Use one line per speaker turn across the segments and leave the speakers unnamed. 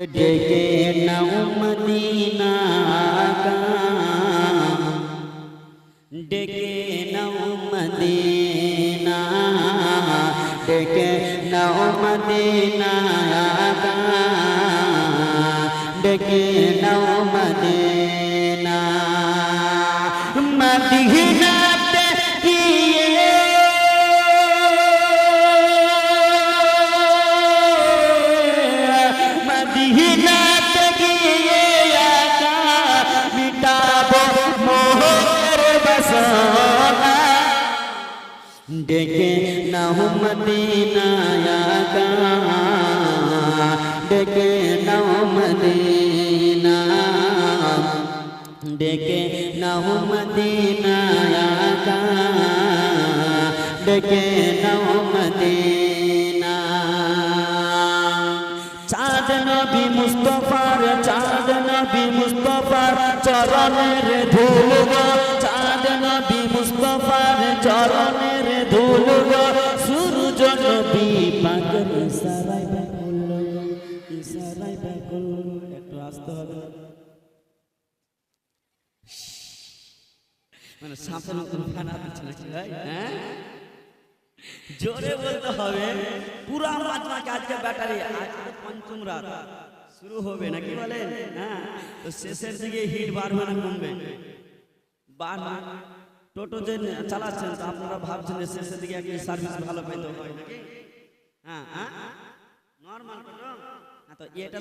ডেকে নাও মদিনা কা ডেকে নাও মদিনা ডেকে নাও মদিনা কা ডেকে নাও ডেকে নাও মদিনা একা ডেকে নাও মদিনা ডেকে নাও মদিনা একা ডেকে নাও মদিনা চাঁদ নবী মুস্তফার, চাঁদ নবী মুস্তফার চরণের ধুল গো চাঁদ নবী মুস্তফার চরণের ইশারায় ব্যাকুল ইশারায় ব্যাকুল একটু আসতে হবে মানে সাপের মতন ফেনা দিচ্ছে নাকি ভাই হ্যাঁ? জোরে বলতে হবে, পুরা মাঝমাকে আজকে ব্যাটারি, আজকে পঞ্চম রাত। শুরু হবে নাকি বলেন? হ্যাঁ? তো শেষের দিকে হিট বাড়বে না কমবে। বাড়বে টোটো যে চালাচ্ছেন, তো আপনারা ভাবছেন শেষের দিকে একটি সার্ভিস ভালো পেতে হয় নাকি? হ্যাঁ নর্মাল টোটো হ্যাঁ তো এটা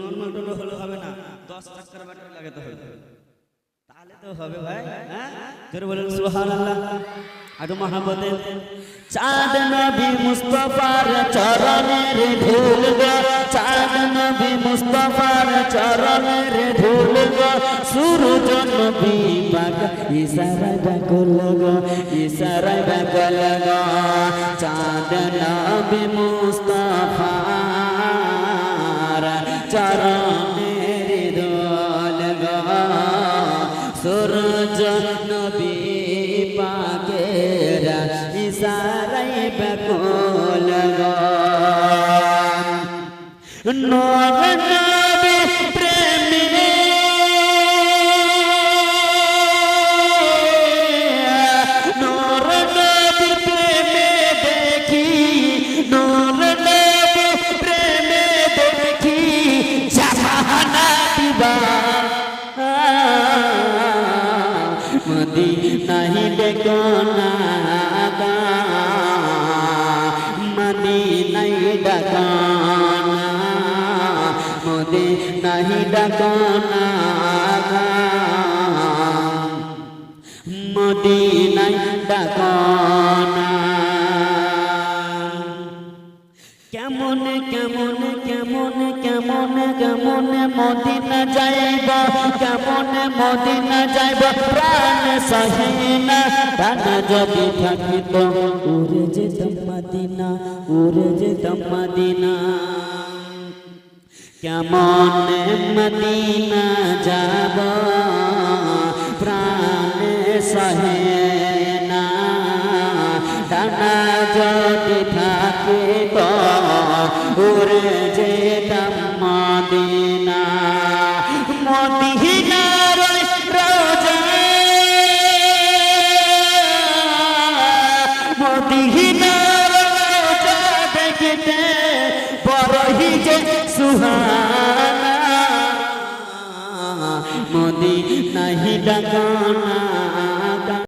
নর্মাল টোটো হলে হবে না। দশ টাকার ব্যাটারি লাগাতে হবে। তাহলে তো হবে ভাই হ্যাঁ? জোরে বলেন সুবহানাল্লাহ। আর মহাবতে চাঁদ নবী মুস্তফার চরণের ধুল চাঁদ নবী মুস্তফার চরণের ধুল গো সূরজ নবী পাক ইশারায় ডাকল গো ইশারায় ডাকল গো। চাঁদ নবী মুস্তফার চরণের নর মদি নাহি দেখো না মদি নাহি ডাকো মদি নাহি ডাকো মদি ডাকো কেমন কেমন কেমন কেমন কেমন মদিনা যাইব কেমন মদিনা যাইব প্রাণ সহিনা প্রাণ যদি থাকিত উড়ে যেতাম মদিনা উড়ে যেতাম মদিনা কেমন মদিনা যাব প্রাণ সহে না ডানা যদি থাকে তো উড়ে যেতাম মদিনা। মদিনার রোজা। মদিনার রোজা দেখতে বড়ই যে সুহানা। মোদি নাহি ডাকনা।